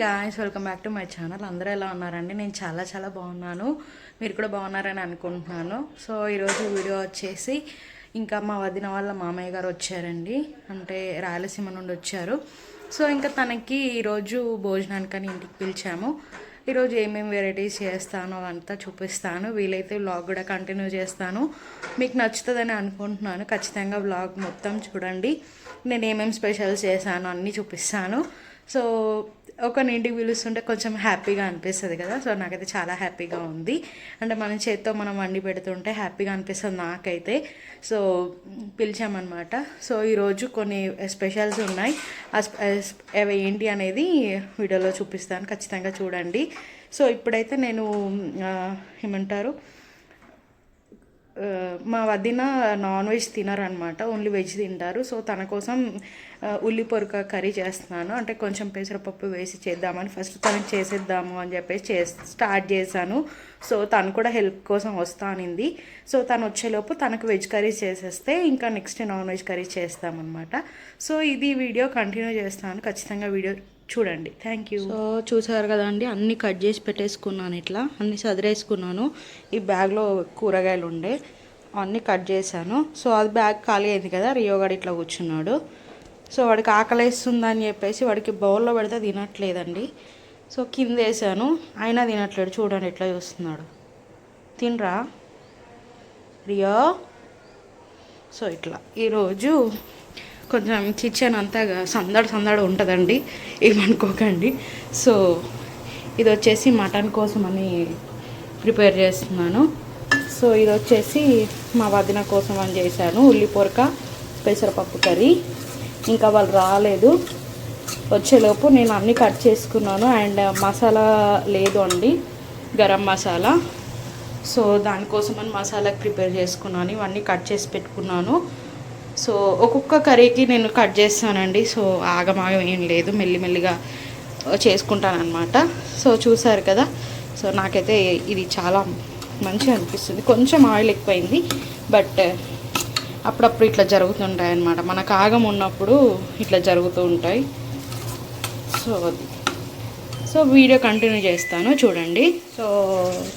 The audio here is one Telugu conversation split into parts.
Guys welcome back to my channel అందరూ ఎలా ఉన్నారండి? నేను చాలా చాలా బాగున్నాను. మీరు కూడా బాగున్నారని అనుకుంటున్నాను. సో ఈరోజు వీడియో వచ్చేసి ఇంకా మా వదిన వాళ్ళ మామయ్య గారు వచ్చారండి. అంటే రాయలసీమ నుండి వచ్చారు. సో ఇంకా తనకి ఈరోజు భోజనానికని ఇంటికి పిలిచాము. ఈరోజు ఏమేమి వెరైటీస్ చేస్తానో అంతా చూపిస్తాను. వీలైతే వ్లాగ్ కూడా కంటిన్యూ చేస్తాను. మీకు నచ్చుతుందని అనుకుంటున్నాను. ఖచ్చితంగా వ్లాగ్ మొత్తం చూడండి. నేను ఏమేమి స్పెషల్స్ చేశాను అన్నీ చూపిస్తాను. సో ఒక ఇంటికి పిలుస్తుంటే కొంచెం హ్యాపీగా అనిపిస్తుంది కదా. సో నాకైతే చాలా హ్యాపీగా ఉంది. అంటే మన చేత్తో మనం వండి పెడుతుంటే హ్యాపీగా అనిపిస్తుంది నాకైతే. సో పిలిచామన్నమాట. సో ఈరోజు కొన్ని స్పెషల్స్ ఉన్నాయి. అవి ఏంటి అనేది వీడియోలో చూపిస్తాను. ఖచ్చితంగా చూడండి. సో ఇప్పుడైతే నేను ఏమంటారు? మా వదిన నాన్ వెజ్ తినరనమాట ఓన్లీ వెజ్ తింటారు. సో తన కోసం ఉల్లి పొరక కర్రీ చేస్తున్నాను. అంటే కొంచెం పెసరపప్పు వేసి చేద్దామని ఫస్ట్ తనకి చేసేద్దాము అని చెప్పేసి చే స్టార్ట్ చేశాను. సో తను కూడా హెల్ప్ కోసం వస్తా అనింది. సో తను వచ్చేలోపు తనకు వెజ్ కర్రీస్ చేసేస్తే ఇంకా నెక్స్ట్ నాన్ వెజ్ కర్రీ చేస్తామన్నమాట. సో ఇది వీడియో కంటిన్యూ చేస్తాను. ఖచ్చితంగా వీడియో చూడండి. థ్యాంక్ యూ సో చూసారు కదండి అన్నీ కట్ చేసి పెట్టేసుకున్నాను ఇట్లా అన్నీ సదిరేసుకున్నాను. ఈ బ్యాగ్లో కూరగాయలు ఉండే అన్నీ కట్ చేశాను. సో అది బ్యాగ్ ఖాళీ అయింది కదా రియోగాడు ఇట్లా కూర్చున్నాడు. సో వాడికి ఆకలేస్తుందని చెప్పేసి వాడికి బౌల్లో పెడితే తినట్లేదండి. సో కింద వేసాను అయినా తినట్లేడు. చూడండి ఎట్లా చూస్తున్నాడు. తినరా? రియో? సో ఇట్లా. ఈరోజు కొంచెం కిచెన్ అంతా సందడి సందడి ఉంటుందండి. ఏమనుకోకండి. సో ఇది వచ్చేసి మటన్ కోసం అని ప్రిపేర్ చేస్తున్నాను. సో ఇది వచ్చేసి మా వదిన కోసం అని చేశాను. ఉల్లిపొరక పెసరపప్పు కర్రీ. ఇంకా వాళ్ళు రాలేదు. వచ్చేలోపు నేను అన్నీ కట్ చేసుకున్నాను. అండ్ మసాలా లేదు అండి. గరం మసాలా. సో దానికోసం అని మసాలా ప్రిపేర్ చేసుకున్నాను. ఇవన్నీ కట్ చేసి పెట్టుకున్నాను. సో ఒక్కొక్క కర్రీకి నేను కట్ చేస్తానండి. సో ఆగమాగం ఏం లేదు. మెల్లిమెల్లిగా చేసుకుంటాను సో చూసారు కదా? సో నాకైతే ఇది చాలా మంచిగా అనిపిస్తుంది. కొంచెం ఆయిల్ ఎక్కువైంది. బట్ అప్పుడప్పుడు ఇట్లా జరుగుతుంటాయి అన్నమాట మనకు ఆగం ఉన్నప్పుడు ఇట్లా జరుగుతూ ఉంటాయి. సో సో వీడియో కంటిన్యూ చేస్తాను. చూడండి. సో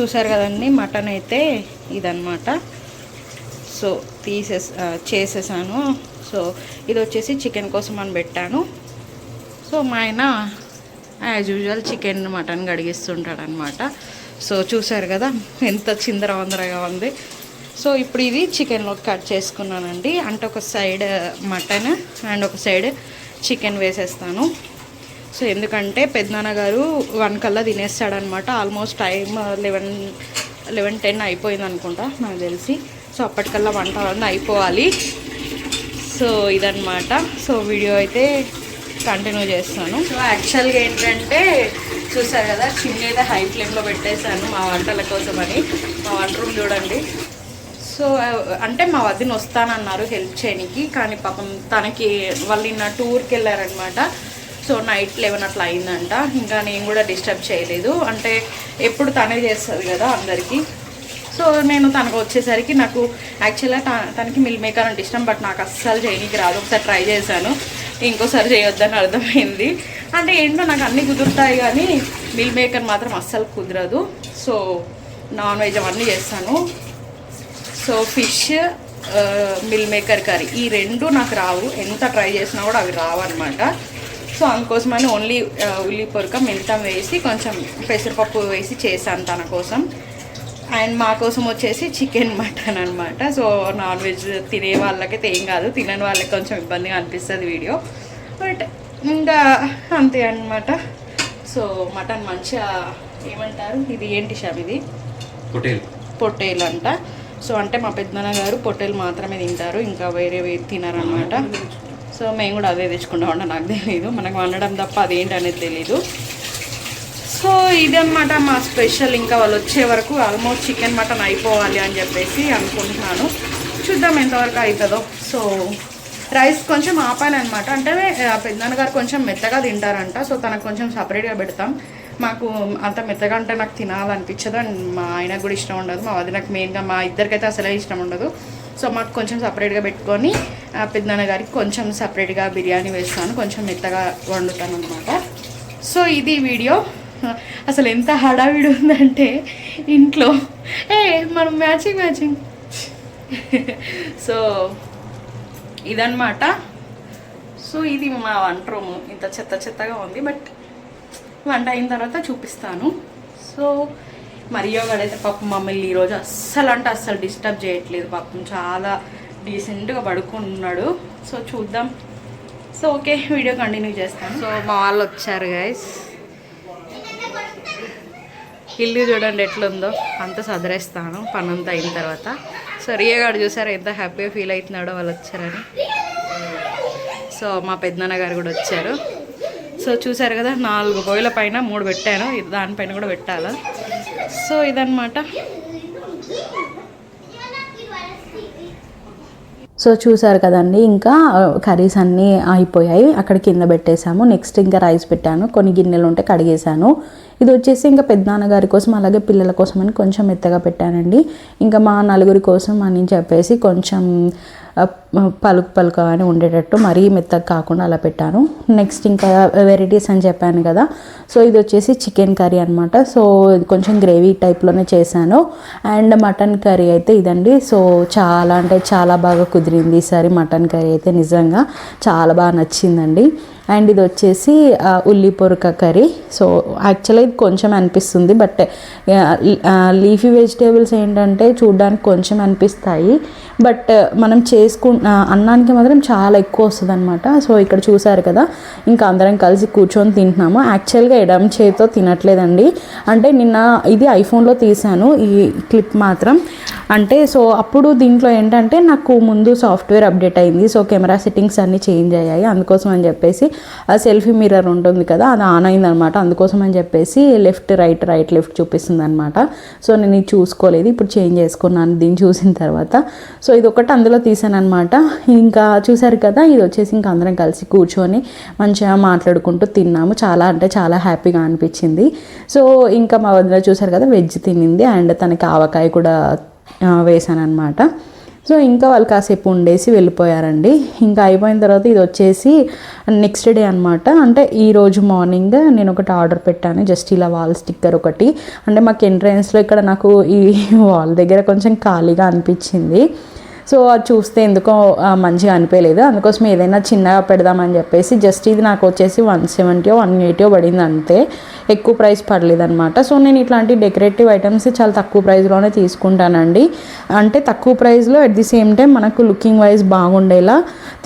చూసారు కదండి? మటన్ అయితే ఇదన్నమాట. సో తీసేస్ చేసేసాను. సో ఇది వచ్చేసి చికెన్ కోసం అని పెట్టాను. సో మా ఆయన యాజ్ యూజువల్ చికెన్ మటన్ కడిగిస్తుంటాడు అనమాట సో చూసారు కదా ఎంత చిందర వందరగా ఉంది. సో ఇప్పుడు ఇది చికెన్లో కట్ చేసుకున్నానండి. అంటే ఒక సైడ్ మటన్ అండ్ ఒక సైడ్ చికెన్ వేసేస్తాను. సో ఎందుకంటే పెద్దనాన్న గారు వన్ కల్లా తినేస్తాడనమాట. Almost time eleven eleven ten అయిపోయింది అనుకుంటా నాకు తెలిసి. సో అప్పటికల్లా వంట అన్నీ అయిపోవాలి. సో ఇదనమాట సో వీడియో అయితే కంటిన్యూ చేస్తాను. సో యాక్చువల్గా ఏంటంటే చూసారు కదా చిన్న అయితే హై ఫ్లేమ్లో పెట్టేశాను మా వంటల కోసం అని మా వంట రూమ్ చూడండి. సో అంటే మా వదిన వస్తానన్నారు హెల్ప్ చేయడానికి కానీ పాపం తనకి వాళ్ళు నిన్న టూర్కి వెళ్ళారనమాట సో నైట్ లెవెన్ అట్లా అయిందంట. ఇంకా నేను కూడా డిస్టర్బ్ చేయలేదు. అంటే ఎప్పుడు తనే చేస్తుంది కదా అందరికీ. సో నేను తనకు వచ్చేసరికి నాకు యాక్చువల్గా తనకి మిల్ మేకర్ అంటే ఇష్టం బట్ నాకు అస్సలు చేయనీకి రాదు. ఒకసారి ట్రై చేశాను. ఇంకోసారి చేయొద్దని అర్థమైంది. అంటే ఏంటో నాకు అన్నీ కుదురుతాయి కానీ మిల్ మేకర్ మాత్రం అస్సలు కుదరదు. సో నాన్ వెజ్ అవన్నీ చేస్తాను. So fish meal maker curry ఈ రెండు నాకు రావు. ఎంత ట్రై చేసినా కూడా అవి రావన్నమాట. సో అందుకోసమని ఓన్లీ ఉల్లి పొరక వేసి కొంచెం పెసరపప్పు వేసి చేశాను తన కోసం. అండ్ మా కోసం వచ్చేసి చికెన్ మటన్ అనమాట సో నాన్ వెజ్ తినే వాళ్ళకైతే ఏం కాదు తినని వాళ్ళకి కొంచెం ఇబ్బందిగా అనిపిస్తుంది వీడియో. బట్ ఇంకా అంతే అనమాట సో మటన్ మంచిగా ఏమంటారు? ఇది ఏంటి షాప్ ఇది? హోటల్ పొట్టేలు అంట. సో అంటే మా పెద్దనాన్న గారు పొట్టేలు మాత్రమే తింటారు ఇంకా వేరే తినారనమాట సో మేము కూడా అదే తెచ్చుకుంటామంట నాకు తెలియదు మనకు వండడం తప్ప అదేంటి అనేది తెలీదు. సో ఇదన్నమాట మా స్పెషల్. ఇంకా వాళ్ళు వచ్చే వరకు ఆల్మోస్ట్ చికెన్ మటన్ అయిపోవాలి అని చెప్పేసి అనుకుంటున్నాను. చూద్దాం ఎంతవరకు అవుతుందో సో రైస్ కొంచెం ఆపాను అనమాట అంటే ఆ గారు కొంచెం మెత్తగా తింటారంట. సో తనకు కొంచెం సపరేట్గా పెడతాం. మాకు అంత మెత్తగా అంటే నాకు తినాలనిపించదు అండ్ మా ఆయనకు కూడా ఇష్టం ఉండదు. మా వదినకు మెయిన్గా మా ఇద్దరికైతే అసలే ఇష్టం ఉండదు. సో మాకు కొంచెం సపరేట్గా పెట్టుకొని ఆ గారికి కొంచెం సపరేట్గా బిర్యానీ వేస్తాను. కొంచెం మెత్తగా వండుతాను అనమాట సో ఇది వీడియో. అసలు ఎంత హడావిడి ఉందంటే ఇంట్లో. ఏ మనం మ్యాచింగ్ మ్యాచింగ్. సో ఇదన్నమాట. సో ఇది మా వంట రూమ్. ఇంత చెత్త చెత్తగా ఉంది బట్ వంట అయిన తర్వాత చూపిస్తాను. సో మరియో గడైతే పాపం మమ్మల్ని ఈరోజు అస్సలు అంటే అస్సలు డిస్టర్బ్ చేయట్లేదు పాపం. చాలా డీసెంట్గా పడుకున్నాడు. సో చూద్దాం. సో ఓకే వీడియో కంటిన్యూ చేస్తాను. సో మా వాళ్ళు వచ్చారు గైస్ ఇల్లు చూడండి ఎట్లుందో. అంత సదరేస్తాను. పనంతా అయిన తర్వాత. సో రియగాడు చూసారు ఎంత హ్యాపీగా ఫీల్ అవుతున్నాడో వాళ్ళు వచ్చారని. సో మా పెద్దనాన్న గారు కూడా వచ్చారు. సో చూసారు కదా నాలుగు పొయ్యిల పైన మూడు పెట్టాను. ఇది దానిపైన కూడా పెట్టాలా? సో ఇదన్నమాట. సో చూసారు కదండి ఇంకా కర్రీస్ అన్నీ అయిపోయాయి. అక్కడ కింద పెట్టేశాము. నెక్స్ట్ ఇంకా రైస్ పెట్టాను. కొన్ని గిన్నెలు ఉంటే కడిగేశాను. ఇది వచ్చేసి ఇంకా పెద్దనాన్నగారి కోసం అలాగే పిల్లల కోసం అని కొంచెం మెత్తగా పెట్టానండి. ఇంకా మా నలుగురి కోసం అని చెప్పేసి కొంచెం పలుకు పలుకు అని ఉండేటట్టు మరీ మెత్తగా కాకుండా అలా పెట్టాను. నెక్స్ట్ ఇంకా వెరైటీస్ అని చెప్పాను కదా. సో ఇది వచ్చేసి చికెన్ కర్రీ అనమాట సో కొంచెం గ్రేవీ టైప్లోనే చేశాను. అండ్ మటన్ కర్రీ అయితే ఇదండి. సో చాలా అంటే చాలా బాగా కుదిరింది ఈసారి మటన్ కర్రీ అయితే నిజంగా. చాలా బాగా నచ్చిందండి. అండ్ ఇది వచ్చేసి ఉల్లి పొరక కర్రీ. సో యాక్చువల్గా ఇది కొంచెం అనిపిస్తుంది బట్ లీఫీ వెజిటేబుల్స్ ఏంటంటే చూడడానికి కొంచెం అనిపిస్తాయి. బట్ మనం చేసుకు అన్నానికి మాత్రం చాలా ఎక్కువ వస్తుంది అనమాట సో ఇక్కడ చూసారు కదా ఇంకా అందరం కలిసి కూర్చొని తింటున్నాము. యాక్చువల్గా ఎడమ చేతితో తినట్లేదండి. అంటే నిన్న ఇది ఐఫోన్లో తీశాను ఈ క్లిప్ మాత్రం. అంటే సో అప్పుడు దీంట్లో ఏంటంటే నాకు ముందు సాఫ్ట్వేర్ అప్డేట్ అయింది. సో కెమెరా సెట్టింగ్స్ అన్నీ చేంజ్ అయ్యాయి. అందుకోసం అని చెప్పేసి ఆ సెల్ఫీ మిర్రర్ ఉంటుంది కదా అది ఆన్ అయిందనమాట. అందుకోసం అని చెప్పేసి లెఫ్ట్ రైట్ రైట్ లెఫ్ట్ చూపిస్తుంది అనమాట సో నేను ఇది చూసుకోలేదు ఇప్పుడు చేంజ్ చేసుకున్నాను దీన్ని చూసిన తర్వాత. సో ఇది ఒకటి అందులో తీసాను అనమాట ఇంకా చూసారు కదా ఇది వచ్చేసి ఇంకా అందరం కలిసి కూర్చొని మంచిగా మాట్లాడుకుంటూ తిన్నాము. చాలా అంటే చాలా హ్యాపీగా అనిపించింది. సో ఇంకా మా వదిన చూసారు కదా వెజ్ తినింది అండ్ తనకి ఆవకాయ కూడా వేసాను అనమాట సో ఇంకా వాళ్ళు కాసేపు ఉండేసి వెళ్ళిపోయారండి. ఇంకా అయిపోయిన తర్వాత ఇది వచ్చేసి నెక్స్ట్ డే అనమాట అంటే ఈ రోజు మార్నింగ్ నేను ఒకటి ఆర్డర్ పెట్టాను జస్ట్ ఇలా వాల్ స్టిక్కర్ ఒకటి. అంటే మాకు ఎంట్రన్స్లో ఇక్కడ నాకు ఈ వాల్ దగ్గర కొంచెం ఖాళీగా అనిపించింది. సో అది చూస్తే ఎందుకో మంచిగా అనిపించలేదు అందుకోసం ఏదైనా చిన్నగా పెడదామని చెప్పేసి జస్ట్ ఇది నాకు వచ్చేసి వన్ సెవెంటీ వన్ ఎయిటీ పడింది అంతే. ఎక్కువ ప్రైస్ పడలేదు అనమాట సో నేను ఇట్లాంటి డెకరేటివ్ ఐటమ్స్ చాలా తక్కువ ప్రైస్లోనే తీసుకుంటానండి. అంటే తక్కువ ప్రైస్లో అట్ ది సేమ్ టైం మనకు లుకింగ్ వైజ్ బాగుండేలా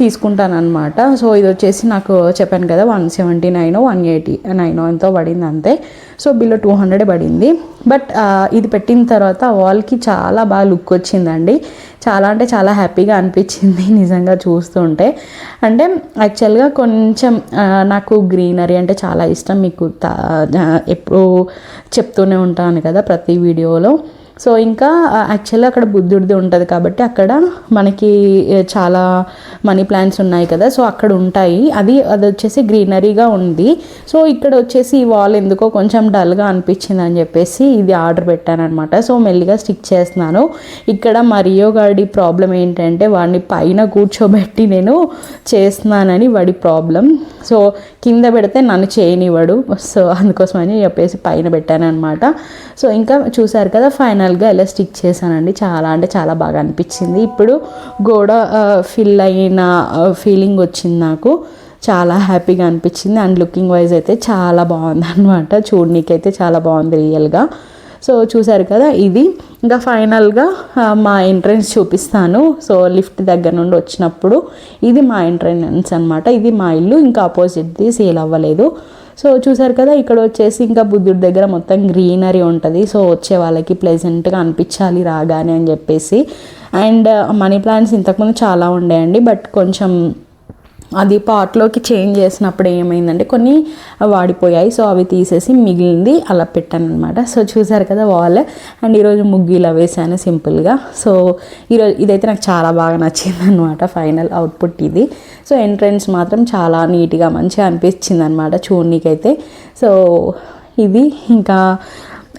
తీసుకుంటాను అనమాట సో ఇది వచ్చేసి నాకు చెప్పాను కదా one seventy nine one eighty nine ఎంతో పడింది అంతే. సో బిలో టూ హండ్రెడ్ పడింది. బట్ ఇది పెట్టిన తర్వాత వాల్కి చాలా బాగా లుక్ వచ్చిందండి. చాలా అంటే చాలా హ్యాపీగా అనిపించింది నిజంగా చూస్తుంటే. అంటే యాక్చువల్గా కొంచెం నాకు గ్రీనరీ అంటే చాలా ఇష్టం. మీకు ఎప్పుడూ చెప్తూనే ఉంటాను కదా ప్రతి వీడియోలో. సో ఇంకా యాక్చువల్గా అక్కడ బుద్ధుడిది ఉంటుంది కాబట్టి అక్కడ మనకి చాలా మనీ ప్లాంట్స్ ఉన్నాయి కదా. సో అక్కడ ఉంటాయి. అది అది వచ్చేసి గ్రీనరీగా ఉంది. సో ఇక్కడ వచ్చేసి ఈ వాల్ ఎందుకో కొంచెం డల్గా అనిపించింది అని చెప్పేసి ఇది ఆర్డర్ పెట్టాను అనమాట సో మెల్లిగా స్టిక్ చేస్తున్నాను. ఇక్కడ మరియో గాడి ప్రాబ్లం ఏంటంటే వాడిని పైన కూర్చోబెట్టి నేను చేస్తున్నానని వాడి ప్రాబ్లం సో కింద పెడితే నన్ను చేయనివ్వడు. సో అందుకోసమని చెప్పేసి పైన పెట్టాను అనమాట సో ఇంకా చూసారు కదా ఫైనల్ ఫైనల్గా ఇలా స్టిక్ చేశానండి. చాలా అంటే చాలా బాగా అనిపించింది. ఇప్పుడు గోడ ఫిల్ అయిన ఫీలింగ్ వచ్చింది నాకు. చాలా హ్యాపీగా అనిపించింది. అండ్ లుకింగ్ వైజ్ అయితే చాలా బాగుంది అనమాట చూడనీకైతే చాలా బాగుంది రియల్గా సో చూసారు కదా ఇది. ఇంకా ఫైనల్గా మా ఎంట్రన్స్ చూపిస్తాను. సో లిఫ్ట్ దగ్గర నుండి వచ్చినప్పుడు ఇది మా ఎంట్రన్స్ అనమాట ఇది మా ఇల్లు. ఇంకా ఆపోజిట్ది సేల్ అవ్వలేదు. సో చూసారు కదా ఇక్కడ వచ్చేసి ఇంకా బుద్ధుడి దగ్గర మొత్తం గ్రీనరీ ఉంటుంది. సో వచ్చే వాళ్ళకి ప్లెజెంట్గా అనిపించాలి రాగానే అని చెప్పేసి. అండ్ uh, మనీ ప్లాంట్స్ ఇంతకుముందు చాలా ఉండేయండి. బట్ కొంచెం అది పాట్లోకి చేంజ్ చేసినప్పుడు ఏమైందంటే కొన్ని వాడిపోయాయి. సో అవి తీసేసి మిగిలింది అలా పెట్టాను అనమాట సో చూసారు కదా వాల్. అండ్ ఈరోజు ముగ్గు ఇలా వేసాను సింపుల్గా. సో ఈరోజు ఇదైతే నాకు చాలా బాగా నచ్చింది అనమాట ఫైనల్ అవుట్పుట్ ఇది. సో ఎంట్రన్స్ మాత్రం చాలా నీట్గా మంచిగా అనిపించింది అనమాట చూడనీకైతే. సో ఇది ఇంకా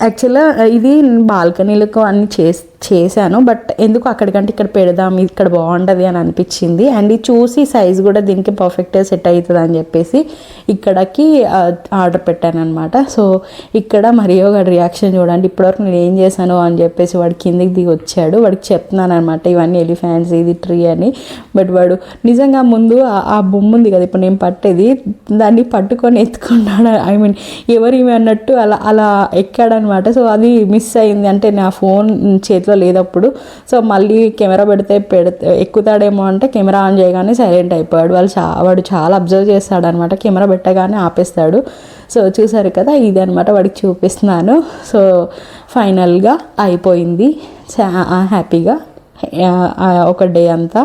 యాక్చువల్గా uh, ఇది బాల్కనీలకు అన్ని చేస్తే చేశాను బట్ ఎందుకు అక్కడికంటే ఇక్కడ పెడదాం ఇక్కడ బాగుంటుంది అని అనిపించింది. అండ్ ఇది చూసి సైజ్ కూడా దీనికి పర్ఫెక్ట్గా సెట్ అవుతుంది అని చెప్పేసి ఇక్కడకి uh, ఆర్డర్ పెట్టాను అనమాట సో ఇక్కడ మరియో గారి రియాక్షన్ చూడండి. ఇప్పటివరకు నేను ఏం చేశాను అని చెప్పేసి వాడు కిందికి దిగి వచ్చాడు. వాడికి చెప్తున్నాను అనమాట ఇవన్నీ ఎలిఫెంట్స్ ఇది ట్రీ అని. బట్ వాడు నిజంగా ముందు ఆ- బొమ్మ ఉంది కదా ఇప్పుడు నేను పట్టేది దాన్ని పట్టుకొని ఎత్తుకున్నాడు ఐ మీన్ ఎవరివి అన్నట్టు అలా అలా అనమాట. సో అది మిస్ అయింది. అంటే నా ఫోన్ చేతిలో లేదప్పుడు. సో మళ్ళీ కెమెరా పెడితే పెడితే ఎక్కుతాడేమో అంటే కెమెరా ఆన్ చేయగానే సైలెంట్ అయిపోయాడు. వాళ్ళు చా వాడు చాలా అబ్జర్వ్ చేస్తాడు అనమాట. కెమెరా పెట్టగానే ఆపేస్తాడు. సో చూసారు కదా ఇది అనమాట వాడికి చూపిస్తున్నాను. సో ఫైనల్గా అయిపోయింది. హ్యాపీగా ఒక డే అంతా.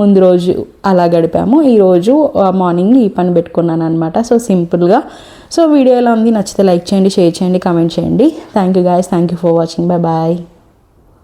ముందు రోజు అలా గడిపాము. ఈరోజు మార్నింగ్ ఈ పని పెట్టుకున్నాను అనమాట సో సింపుల్గా. సో వీడియో ఎలా ఉంది నచ్చితే లైక్ చేయండి షేర్ చేయండి కామెంట్ చేయండి. Thank you guys thank you for watching bye bye